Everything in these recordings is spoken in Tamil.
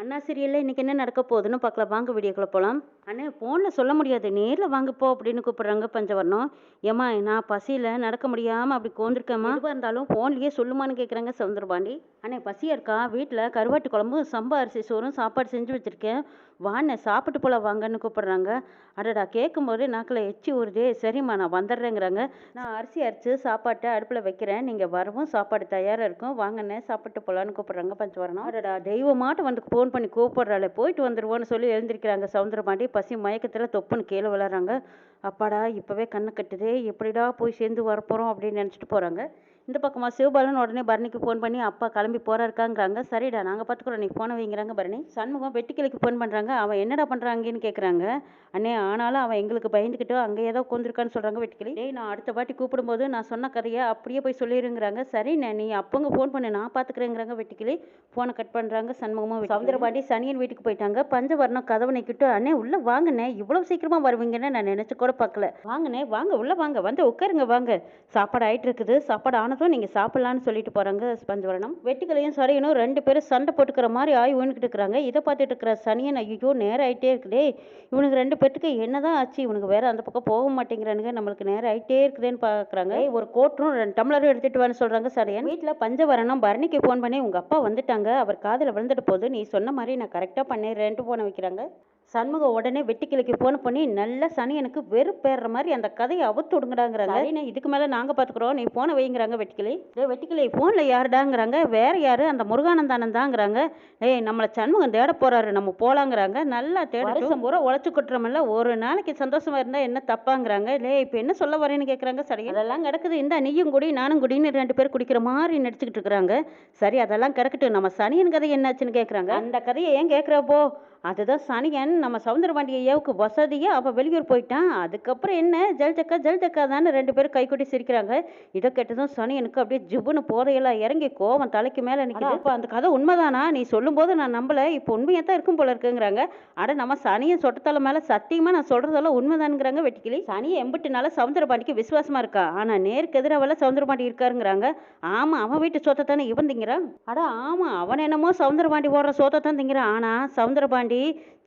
அண்ணா சீரியலில் இன்றைக்கி என்ன நடக்க போகுதுன்னு பார்க்கலாம். வாங்க வீடியோக்குள்ளே போகலாம் அண்ணே ஃபோனில் சொல்ல முடியாது. நேரில் வாங்க போ அப்படின்னு கூப்பிட்றாங்க பஞ்சவர்ணம். ஏம்மா நான் பசியில் நடக்க முடியாமல் அப்படி கோந்திருக்கேம்மா. எதுவாக இருந்தாலும் ஃபோன்லேயே சொல்லுமான்னு கேட்குறாங்க சவுந்தரபாண்டி. அண்ணே பசியாக இருக்கா? வீட்டில் கருவாட்டு குழம்பும் சம்பா அரிசி சோறும் சாப்பாடு செஞ்சு வச்சுருக்கேன். வாண்ணே சாப்பிட்டு போல வாங்கன்னு கூப்பிட்றாங்க. அடடா கேட்கும்போது நாக்கில் எச்சி ஊறுதே. சரிம்மா நான் வந்துடுறேங்கிறாங்க. நான் அரிசி அரிச்சு சாப்பாட்டை அடுப்பில் வைக்கிறேன். நீங்கள் வரவும் சாப்பாடு தயாராக இருக்கும். வாங்கண்ணே சாப்பிட்டு போகலான்னு கூப்பிட்றாங்க பஞ்சவரணம். அடடா தெய்வமாட்டம் வந்து ஃபோன் பண்ணி கூப்பிட்றாளே போயிட்டு வந்துடுவோன்னு சொல்லி எழுந்திருக்கிறாங்க. சவுந்தரபாண்டி பசி மயக்கத்தில் தொப்புன்னு கீழே விளாட்றாங்க அப்பாடா இப்போவே கண்ணை கட்டுதே எப்படிடா போய் சேர்ந்து வரப்போகிறோம் அப்படின்னு நினச்சிட்டு போகிறாங்க இந்த பக்கமாக சிவபாலன் உடனே பரணிக்கு ஃபோன் பண்ணி அப்பா கிளம்பி போகிறாருக்காங்கிறாங்க சரிடா நாங்கள் பார்த்துக்குறோம் நீ ஃபோனை வைங்கிறாங்க பரணி. சண்முகம் வெட்டிக்கிளைக்கு ஃபோன் பண்ணுறாங்க அவன் என்னடா பண்ணுறாங்கன்னு கேட்குறாங்க அண்ணே ஆனாலும் அவன் எங்களுக்கு பயந்துக்கிட்டு அங்கே ஏதோ உட்காந்துருக்கான்னு சொல்கிறாங்க வெட்டிக்கிளி. டேய் நான் அடுத்த வாட்டி கூப்பிடும்போது நான் சொன்ன கதையை அப்படியே போய் சொல்லிடுங்கிறாங்க சரிண்ணே நீ அப்பங்க ஃபோன் பண்ணு நான் பார்த்துக்கிறேங்கிறாங்க வெட்டிக்கிளி. ஃபோனை கட் பண்ணுறாங்க சண்முகமும் சவுந்தரபாண்டி சனியன் வீட்டுக்கு போயிட்டாங்க. பஞ்சவர்ணம் கதவு நிற்கிட்டு அண்ணே உள்ளே வாங்கண்ணே இவ்வளோ சீக்கிரமாக வருவீங்கன்னு நான் நினச்சி கூட பார்க்கல வாங்கண்ணே வாங்க உள்ளே வாங்க வந்து உட்காருங்க வாங்க. சாப்பாடு ஆகிட்டு இருக்குது சாப்பாடு ஆனதும் நீங்கள் சாப்பிட்லான்னு சொல்லிட்டு போகிறாங்க பஞ்சவரணம் வெட்டிக்கலையும் சரியனும் ரெண்டு பேரும் சண்டை போட்டுக்கிற மாதிரி ஆய் ஊனிக்கிட்டு இருக்கிறாங்க. இதை பார்த்துட்டு இருக்கிற சனியன் ஐயோ நேரம் ஆயிட்டே இருக்குதே. இவனுக்கு ரெண்டு பேர்த்துக்கு என்னதான் ஆச்சு? இவனுக்கு வேற அந்த பக்கம் போக மாட்டேங்கிறானுங்க. நம்மளுக்கு நேரம் ஆயிட்டே இருக்குதுன்னு பார்க்குறாங்க. ஒரு கோட்டரும் ரெண்டு டம்ளரும் எடுத்துட்டு வான்னு சொல்கிறாங்க சரியன் வீட்டில் பஞ்சவரணம் பரணிக்கு ஃபோன் பண்ணி உங்கள் அப்பா வந்துட்டாங்க. அவர் காதில் விழுந்துட்டு போது நீ சொன்ன மாதிரி நான் கரெக்டாக பண்ணிடுறேன்ட்டு போன வைக்கிறாங்க. சண்முகம் உடனே வெட்டிக்கிளைக்கு ஃபோன் பண்ணி நல்ல சனியனுக்கு வெறுப்பேற மாதிரி அந்த கதையை அவுத்து விடுங்கடாங்கிறாங்க. சரிண்ணே இதுக்கு மேலே நாங்கள் பார்த்துக்குறோம் நீ ஃபோனை வைங்கிறாங்க வெட்டிக்கிளி டேய் வெட்டிக்கிளி ஃபோனில் யாருடாங்கிறாங்க? வேற யாரு? அந்த முருகானந்தானன் தாங்கிறாங்க. ஏய் நம்மளை சண்முகம் தேட போறாரு. நம்ம போலாங்கிறாங்க. நல்லா தேட பூரா உழைச்சு கொட்டுறோம்ல ஒரு நாளைக்கு சந்தோஷமா இருந்தால் என்ன தப்பாங்கிறாங்க? லே இப்போ என்ன சொல்ல வரேன்னு கேட்குறாங்க சரி அதெல்லாம் கிடக்குது. இந்த நீயும் குடி நானும் குடின்னு ரெண்டு பேர் குடிக்கிற மாதிரி நடிச்சுக்கிட்டு இருக்கிறாங்க. சரி அதெல்லாம் கிடக்கட்டும். நம்ம சனியன் கதை என்னாச்சுன்னு கேட்குறாங்க அந்த கதையை ஏன் கேட்குறப்போ அதுதான் சனியன் நம்ம சவுந்தரபாண்டி ஐயாவுக்கு வசதியாக அவள் வெளியூர் போயிட்டான் அதுக்கப்புறம் என்ன? ஜல் ஜக்கா ஜல் தானே ரெண்டு பேரும் கைக்கொட்டி சிரிக்கிறாங்க. இதை கேட்டதும் சனியனுக்கு அப்படியே ஜிபுன்னு போதையெல்லாம் இறங்கி கோவம் தலைக்கு மேலே நிற்கிது அப்போ அந்த கதை உண்மைதானா? நீ சொல்லும்போது நான் நம்பலை. இப்போ உண்மையாக தான் இருக்கும் போல இருக்குங்கிறாங்க. அட நம்ம சனியன் சொட்டத்தால மேலே சத்தியமாக நான் சொல்கிறதெல்லாம் உண்மைதானுங்கிறாங்க வெட்டிக்கிளி. சனியை எம்பிட்டுனால சவுந்தரபாண்டிக்கு விசுவாசமாக இருக்கா? ஆனால் நேருக்கு எதிராக சவுந்தரபாண்டி இருக்காருங்கிறாங்க. ஆமாம் அவன் வீட்டு சொத்தை தானே இவன் திங்கிறான்? அட ஆமாம் அவன் என்னமோ சவுந்தரபாண்டி போடுற சோத்தை தான் திங்கிறான் ஆனால் சவுந்தரபாண்டி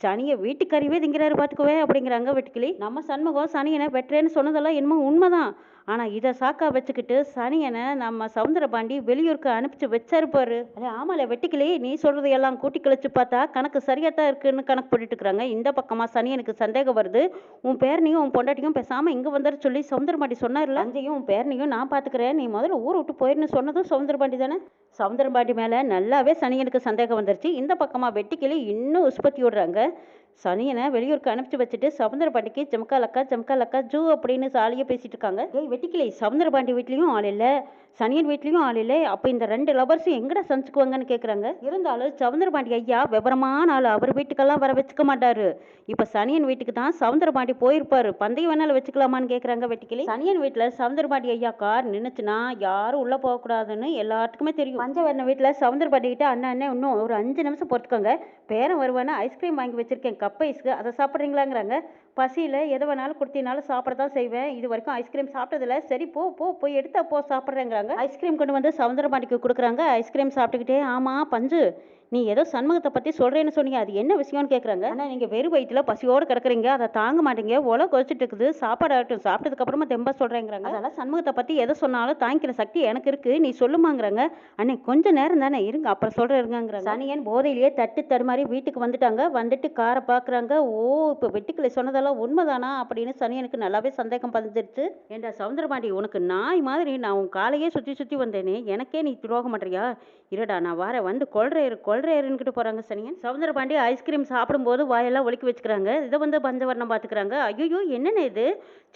சனியை வீட்டுக்கறிவே திங்கிறாரு பார்த்துக்குவே அப்படிங்கிறாங்க வெட்டுக்கிளி. நம்ம சண்முகம் சனியனை வெட்டுறேன்னு சொன்னதெல்லாம் என்னமோ உண்மைதான். ஆனால் இதை சாக்கா வச்சுக்கிட்டு சனியனை நம்ம சவுந்தரபாண்டி வெளியூருக்கு அனுப்பிச்சு வச்சாருப்பாரு அது ஆமால வெட்டிக்கிளி நீ சொல்றது எல்லாம் கூட்டி கழிச்சு பார்த்தா கணக்கு சரியாக தான் இருக்குன்னு கணக்கு போட்டுட்டு இருக்கிறாங்க இந்த பக்கமாக சனியனுக்கு சந்தேகம் வருது. உன் பேரனையும் உன் பொண்டாட்டியும் பேசாமல் இங்கே வந்துட சொல்லி சவுந்தரபாண்டி சொன்னார்ல. அஞ்சையும் உன் பேரனையும் நான் பார்த்துக்கிறேன். நீ முதல்ல ஊரை விட்டு போயிருன்னு சொன்னதும் சவுந்தரபாண்டி தானே? சவுந்தரபாண்டி மேலே நல்லாவே சனியனுக்கு சந்தேகம் வந்துருச்சு. இந்த பக்கமாக வெட்டிக்கிளி இன்னும் விடுறாங்க. சனியனை வெளியூருக்கு அனுப்பிச்சு வச்சுட்டு சவுந்தரபாண்டிக்கு ஜம்கா அக்கா ஜம்கா அக்கா ஜூ அப்படின்னு சாலியாக பேசிட்டு இருக்காங்க. ஏய் வெட்டிக்கிளி சவுந்தரபாண்டி வீட்லேயும் ஆள் இல்லை சனியன் வீட்லேயும் ஆள் இல்லை அப்போ இந்த ரெண்டு லவர்ஸும் எங்கடா சந்திச்சுக்குவாங்கன்னு கேட்குறாங்க இருந்தாலும் சவுந்தரபாண்டி ஐயா விவரமான ஆள் அவர் வீட்டுக்கெல்லாம் வர வச்சுக்க மாட்டார். இப்போ சனியன் வீட்டுக்கு தான் சவுந்தரபாண்டி போயிருப்பாரு. பந்தயம் வேணாலும் வச்சுக்கலாமான்னு கேட்குறாங்க வெட்டிக்கிளி. சனியன் வீட்டில் சவுந்தரபாண்டி ஐயா கார் நின்றுச்சுன்னா யாரும் உள்ளே போகக்கூடாதுன்னு எல்லாத்துக்குமே தெரியும். பஞ்சவர்ண வீட்டில் சவுந்தரபாண்டி கிட்ட அண்ணா அண்ணன் இன்னும் ஒரு அஞ்சு நிமிஷம் பொறுத்துக்கோங்க. பேரன் வருவேன்னு ஐஸ்கிரீம் வாங்கி வச்சுருக்கேன் கப் ஐஸ்க்கு அதை சாப்பிட்றீங்களாங்கிறாங்க. பசியில் எதை வேணாலும் கொடுத்தினாலும் சாப்பிட தான் செய்வேன். இது வரைக்கும் ஐஸ்கிரீம் சாப்பிட்டதில்ல. சரி போ போ போய் எடுத்தா போ சாப்பிட்றேங்கிறாங்க. ஐஸ்கிரீம் கொண்டு வந்து சவுந்தரபாண்டிக்கு கொடுக்குறாங்க. ஐஸ்கிரீம் சாப்பிட்டுக்கிட்டே ஆமாம் பஞ்சு நீ ஏதோ சண்முகத்தை பற்றி சொல்கிறேன்னு சொன்னீங்க. அது என்ன விஷயம்னு கேட்குறாங்க ஆனால் நீங்கள் வெறும் வயிற்றில் பசியோடு கிடக்குறீங்க. அதை தாங்க மாட்டீங்க. உலக கொதிச்சுட்டு இருக்குது சாப்பாடு ஆகட்டும். சாப்பிட்டதுக்கப்புறமா தெம்பா சொல்கிறேங்கிறாங்க அதெல்லாம் சண்முகத்தை பற்றி எதை சொன்னாலும் தாங்கிக்கிற சக்தி எனக்கு இருக்குது நீ சொல்லுமாங்கிறாங்க. அண்ணே கொஞ்சம் நேரம் தானே. இருங்க அப்புறம் சொல்கிறேங்கிறாங்க சனியன் போதையிலேயே தட்டு தருமாறி வீட்டுக்கு வந்துட்டாங்க. வந்துட்டு காரை பார்க்குறாங்க. ஓ இப்போ வெட்டுக்களை சொன்னதெல்லாம் உண்மைதானா அப்படின்னு சனியனுக்கு நல்லாவே சந்தேகம் பதிஞ்சிருச்சு. ஏண்டா சவுந்தரபாண்டி உனக்கு நாய் மாதிரி நான் உன் காலையே சுற்றி சுற்றி வந்தேனே எனக்கே நீ துரோகம் பண்ணுறியா இருடா நான் வர வந்து கொள்றேரு கொள்றேருன்னுக்கிட்டு போகிறாங்க சனியன். சவுந்தரபாண்டி ஐஸ்கிரீம் சாப்பிடும்போது வாயெல்லாம் ஒழுக்கி வச்சுக்கிறாங்க. இதை வந்து பஞ்சவர்ணம் பார்த்துக்கிறாங்க ஐயோ என்னென்ன இது?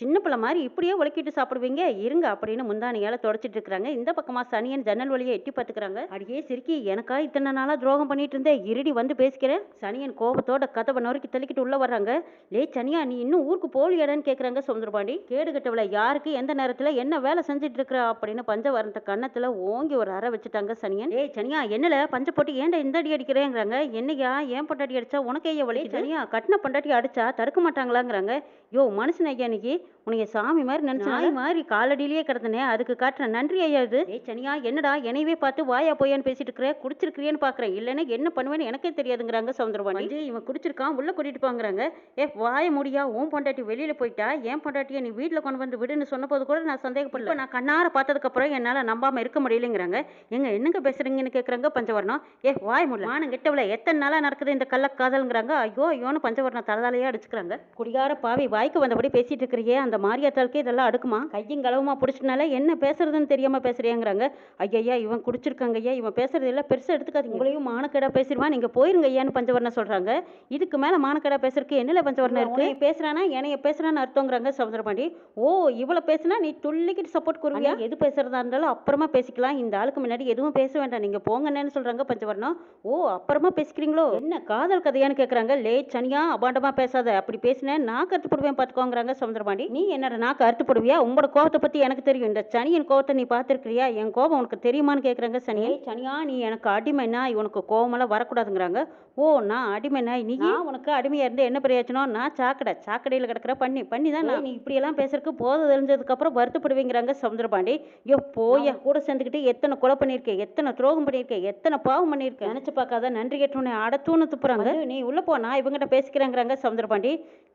சின்ன பிள்ளை மாதிரி இப்படியே ஒழுக்கிட்டு சாப்பிடுவீங்க? இருங்க அப்படின்னு முந்தானியால் தொடச்சிட்டு இருக்கிறாங்க. இந்த பக்கமாக சனியன் ஜன்னல் வழியை எட்டி பார்த்துக்கிறாங்க அடியே சிரிக்கி எனக்கா இத்தனை நாளாக துரோகம் பண்ணிட்டு இருந்தேன் இருடி வந்து பேசிக்கிறேன். சனியன் கோபத்தோட கதவை நொறுக்கி தள்ளிக்கிட்டு உள்ளே வர்றாங்க. லே சனியா நீ இன்னும் ஊருக்கு போலியாடான்னு கேட்குறாங்க சவுந்தரபாண்டி. கேடு கட்டவளை யாருக்கு எந்த நேரத்தில் என்ன வேலை செஞ்சுட்டு இருக்கிற அப்படின்னு பஞ்சவர்ணத்தை கன்னத்தில் ஓங்கி ஒரு அறை வச்சுட்டாங்க சனியன். ஏய் சனியா என்னல? பஞ்ச போட்டு ஏன்டா இந்த அடி அடிக்கிறேங்கிறாங்க? என்னையா ஏன் பொண்டாட்டி அடிச்சா? உனக்கு வலி சனியா கட்டின பொண்டாட்டி அடிச்சா தடுக்க மாட்டாங்களாங்கிறாங்க. யோ மனுஷன் ஐயா இன்னைக்கு உனக்கு சாமி மாதிரி நினைச்சு மாதிரி காலடியிலேயே கிடந்தனே. அதுக்கு காட்டுற நன்றி ஐயா இது. ஏய் சனியா என்னடா? என்னையவே பார்த்து வாயா போயான்னு பேசிட்டு இருக்கிற? குடிச்சிருக்கிறியன்னு பாக்குறேன். இல்லைன்னா என்ன பண்ணுவேன்னு எனக்கே தெரியாதுங்கிறாங்க சவுந்தரபாண்டி. வந்து இவன் குடிச்சிருக்கான். உள்ள கூட்டிட்டு போங்கிறாங்க. ஏ வாய முடியா? உன் பொண்டாட்டி வெளியில போயிட்டா? ஏன் பொண்டாட்டியை நீ வீட்டுல கொண்டு வந்து விடுன்னு சொன்னபோது கூட நான் சந்தேகப்படல. நான் கண்ணார பார்த்ததுக்கு அப்புறம் என்னால நம்பாம இருக்க முடியலைங்கிறாங்க. எங்க என்னங்க பேசுறீங்கன்னு கேக்குறாங்க பஞ்சவர்ணம். ஏ வாய் முடியல மானம் கெட்டவள எத்தனை நாளா நடக்குது இந்த கள்ள காதல்ங்கிறாங்க. ஐயோ ஐயோன்னு பஞ்சவர்ணம் தலதாலையா அடிச்சுக்கிறாங்க. குடிகார பாவி வாய்க்கு வந்தபடி பேசிட்டு இருக்கிறியே. அந்த மாரியாத்தாளுக்கு இதெல்லாம் அடுக்குமா? கையும் களவுமா பிடிச்சனால என்ன பேசுறதுன்னு தெரியாம பேசுறியாங்கிறாங்க. ஐயா இவன் குடிச்சிருக்காங்க ஐயா. இவன் பேசுறது எல்லாம் பெருசா எடுத்துக்காதீங்க. உங்களையும் மானக்கேடா பேசிடுவான். நீங்க போயிருங்க ஐயான்னு பஞ்சவர்ணம் சொல்றாங்க. இதுக்கு மேல மானக்கேடா பேசுறதுக்கு என்னல பஞ்சவர்ணம் இருக்கு? பேசுறானா என்னைய பேசுறான்னு அர்த்தங்கிறாங்க சமுதிரபாண்டி ஓ இவ்வளவு பேசுனா நீ துள்ளிக்கிட்டு சப்போர்ட் கொடுவியா எது பேசுறதா இருந்தாலும் அப்புறமா பேசிக்கலாம். இந்த ஆளுக்கு முன்னாடி எதுவும் பேச வேண்டாம். நீங்க போங்கன்னு சொல்றாங்க பஞ்சவர்ணம். ஓ அப்புறமா பேசிக்கிறீங்களோ? என்ன காதல் கதையான்னு கேக்குறாங்க. லே சனியா அபாண்டமா பேசாத. அப்படி பேசினேன் நான் கருத்து போடுவேன் பாத்துக்கோங்கிறாங்க சமுதிரபாண்டி நீ என்னடா நான் கருத்து போடுவியா உங்களோட கோவத்தை பத்தி எனக்கு தெரியும். இந்த சனியன் கோவத்தை நீ பார்த்திருக்கிறியா? என் கோபம் உனக்கு தெரியுமான்னு கேக்குறாங்க சனியே சனியா நீ எனக்கு அடிமைனா உனக்கு கோவமெல்லாம் வரக்கூடாதுங்கிறாங்க. ஓ நான் அடிமைனா நீ உனக்கு அடிமையா இருந்து என்ன பிரயோஜனம்? நான் சாக்கடை சாக்கடையில் கிடக்குற பண்ணி பண்ணி தான் நான் நீ இப்படியெல்லாம் பேசுறதுக்கு போதும் தெரிஞ்சதுக்கு அப்புறம் வருத்தப்படுவீங்கிறாங்க சமுதிரபாண்டி ஐயோ போய கூட சேர்ந்துக்கிட்டு எத்தனை கொலை பண்ணியிருக்கேன் எத்தனை துரோகம் பண்ணியிருக்கேன் எத்தனை பாவம் பண்ணியிருக்கேன் நினைச்சு பார்க்காத நன்றி கேட்டோன்னே அடத்தூன்னு துப்புறாங்க. நீ உள்ள போ நான் இவங்கிட்ட பேசிக்கிறேங்கிறாங்க சமுதிரபாண்டி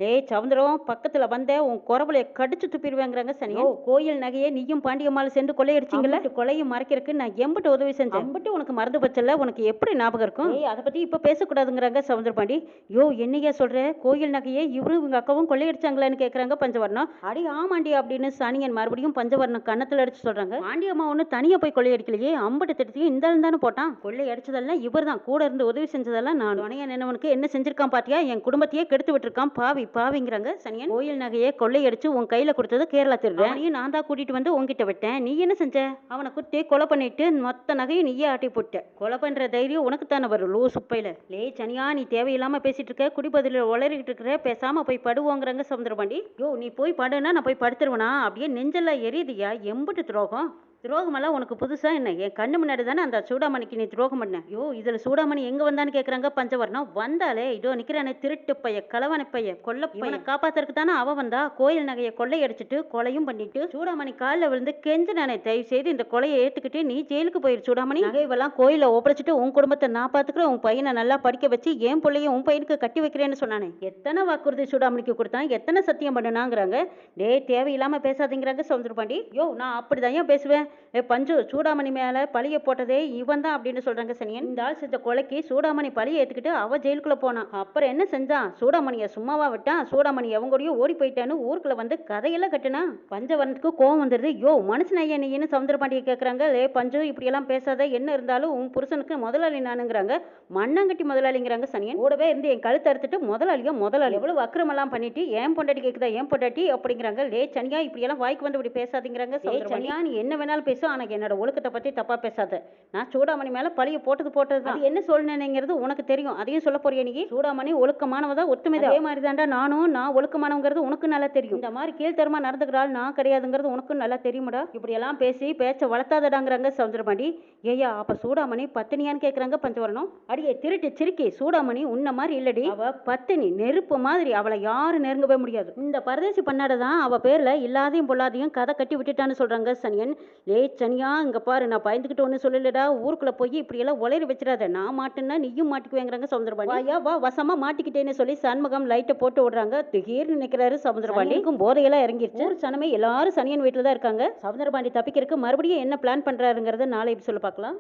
ஏய் சவுந்தரம் பக்கத்துல வந்த உன் குறவலைய கடிச்சு துப்பிடுவேங்கிறாங்க சனி ஓ கோயில் நகையை நீயும் பாண்டியம்மாள் சேர்ந்து கொள்ளையடிச்சிங்கல்ல? கொலையை மறைக்கிறதுக்கு நான் எம்பிட்டு உதவி செஞ்சேன். எம்பிட்டு உனக்கு மறந்து பச்சல்ல உனக்கு எப்படி ஞாபகம் இருக்கும்? ஏய் அதை பத்தி இப்ப பேசக்கூடாதுங்கிறாங்க சவுந்தரபாண்டி யோ என்னையா சொல்ற? கோயில் நகையை இவரும் இவங்க அக்காவும் கொள்ளையடிச்சாங்களான்னு கேட்குறாங்க பஞ்சவர்ணம். அடி ஆமாண்டி அப்படின்னு சனியன் மறுபடியும் பஞ்சவர்ணம் கன்னத்தில் அடிச்சு சொல்கிறாங்க ஆண்டி அம்மா ஒன்று தனியாக போய் கொள்ளையடிக்கலையே அம்பட்டு திட்டத்தையும் இந்த தானே போட்டான். கொள்ளையடிச்சதெல்லாம் இவர் தான் கூட இருந்து உதவி செஞ்சதெல்லாம் நான். துணையன் என்னவனுக்கு என்ன செஞ்சிருக்கான் பாத்தியா? என் குடும்பத்தையே கெடுத்து விட்டுருக்கான் பாவி பாவிங்கிறாங்க சனியன் கோயில் நகையை கொள்ளையடிச்சு உன் கையில் கொடுத்தது கேரளா திருடன் நீ நான் தான் கூட்டிட்டு வந்து உங்ககிட்ட விட்டேன். நீ என்ன செஞ்ச? அவனை குத்தி கொலை பண்ணிட்டு மொத்த நகையும் நீயே ஆட்டி போட்ட. கொலை பண்ணுற தைரியம் உனக்கு தானே வரும் லூ சுப்பையில் லே சனியா நீ தேவையில்லாமல் பேசிட்டு இருக்க குடிபதில உளறிக்கிட்டு இருக்கிற பேசாமல் போய் படுவோங்கிறாங்க சமுத்திரபாண்டி யோ நீ போய் படுனா நான் போய் படுத்துருவேனா? அப்படியே நெஞ்செல்லாம் எரியுதுயா எம்புட்டு துரோகம். துரோகமெல்லாம் உனக்கு புதுசா என்ன? என் கண்ணு முன்னாடி தானே அந்த சூடாமணிக்கு நீ துரோகம் பண்ண? ஐயோ இதுல சூடாமணி எங்க வந்தான்னு கேக்குறாங்க? பஞ்சவர்ணம். வந்தாலே இதோ நிக்கிறானே திருட்டு பைய களவான பைய கொல்ல பையனை காப்பாத்துறதுக்கு தானே அவ வந்தா? கோயில் நகையை கொள்ளையடிச்சிட்டு கொலையும் பண்ணிட்டு சூடாமணி காலில் விழுந்து கெஞ்சினானே தயவு செய்து இந்த கொலையை ஏத்துக்கிட்டு நீ ஜெயிலுக்கு போயிரு சூடாமணி. நகைவெல்லாம் கோயில ஒப்படைச்சிட்டு உன் குடும்பத்தை நான் பாத்துக்கிறேன். உன் பையனை நல்லா படிக்க வச்சு என் பிள்ளைய உன் பையனுக்கு கட்டி வைக்கிறேன்னு சொன்னானே. எத்தனை வாக்குறுதி சூடாமணிக்கு கொடுத்தான்? எத்தனை சத்தியம் பண்ணுனாங்கிறாங்க? டே தேவையில்லாம பேசாதீங்கிறாங்க சவுந்தரபாண்டி யோ நான் அப்படிதான் ஏன் பேசுவேன்? பஞ்சு சூடாமணி மேல பழிய போட்டதே இவன் தான் அப்படின்னு சொல்றாங்க சனியன். இந்த ஆள் செஞ்ச கொலைக்கு சூடாமணி பழிய ஏத்துக்கிட்டு அவ ஜெயிலுக்குள்ள போனான். அப்புறம் என்ன செஞ்சான்? சூடாமணிய சும்மாவா விட்டான்? சூடாமணி அவங்கூடயும் ஓடி போயிட்டான்னு ஊருக்குள்ள வந்து கதையெல்லாம் கட்டுனா பஞ்சவரனுக்கு கோவம் வந்துருது. யோ மனுஷன் ஐயா நீன்னு சவுந்தரபாண்டிய கேக்குறாங்க? லே பஞ்சு இப்படி எல்லாம் பேசாத. என்ன இருந்தாலும் உன் புருஷனுக்கு முதலாளி நானுங்கிறாங்க. மண்ணங்கட்டி முதலாளிங்கிறாங்க சனியன். கூடவே இருந்து என் கழுத்தை அறுத்துட்டு முதலாளியா முதலாளி. எவ்வளவு அக்கிரமெல்லாம் பண்ணிட்டு ஏன் பொண்டாட்டி கேக்குதா? ஏன் பொண்டாட்டி? அப்படிங்கிறாங்க. லே சனியா இப்படி எல்லாம் வாய்க்கு வந்து இப்படி பேசாதீங்கிறாங்க சனியா நீ என்ன வேணாலும் பேசும் ஆனா என்னோட ஒழுக்கத்தை பத்தி தப்பா பேசாத. நான் சூடாமணி மேல பழிய போட்டது போட்டது அது என்ன சொல்லுனேங்கிறது உனக்கு தெரியும். அதையும் சொல்ல போறிய நீ? சூடாமணி ஒழுக்கமானவதா ஒத்துமைதா அதே மாதிரி தாண்டா நானும் நான் ஒழுக்கமானவங்கிறது உனக்கு நல்லா தெரியும். இந்த மாதிரி கீழ்த்தரமா நடந்துக்கிறாள் நான் கிடையாதுங்கிறது உனக்கும் நல்லா தெரியுமாடா. இப்படி எல்லாம் பேசி பேச்ச வளர்த்தாதடாங்கிறாங்க சவுந்தரபாண்டி ஏய்யா அப்ப சூடாமணி பத்தினியான்னு கேக்குறாங்க பஞ்சவரணம். அடியே திருட்டு சிரிக்கி சூடாமணி உன்ன மாதிரி இல்லடி. அவ பத்தினி நெருப்பு மாதிரி அவளை யாரும் நெருங்கவே முடியாது. இந்த பரதேசி பண்ணாட தான் அவ பேர்ல இல்லாதையும் பொல்லாதையும் கதை கட்டி விட்டுட்டான்னு சொல்றாங்க சனியன். லே சனியா இங்க பாரு நான் பயந்துக்கிட்டு ஒன்றும் சொல்லலடா. ஊருக்குள்ள போய் இப்படி எல்லாம் உளறி வச்சிடாத. நான் மாட்டேன்னா நீயும் மாட்டிக்குவேங்கிறாங்க சவுந்தரபாண்டி வாயா வா வசமா மாட்டிக்கிட்டேன்னு சொல்லி சண்முகம் லைட்டை போட்டு விடுறாங்க. திடீர்னு நிக்கிறாரு சவுந்தரபாண்டிக்கும் போதையெல்லாம் இறங்கிருச்சு. ஊர் சனமே எல்லாரும் சனியன் வீட்டுல தான் இருக்காங்க. சவுந்தரபாண்டி தப்பிக்கிறதுக்கு மறுபடியும் என்ன பிளான் பண்றாருங்கிறத நாளை சொல்ல பார்க்கலாம்?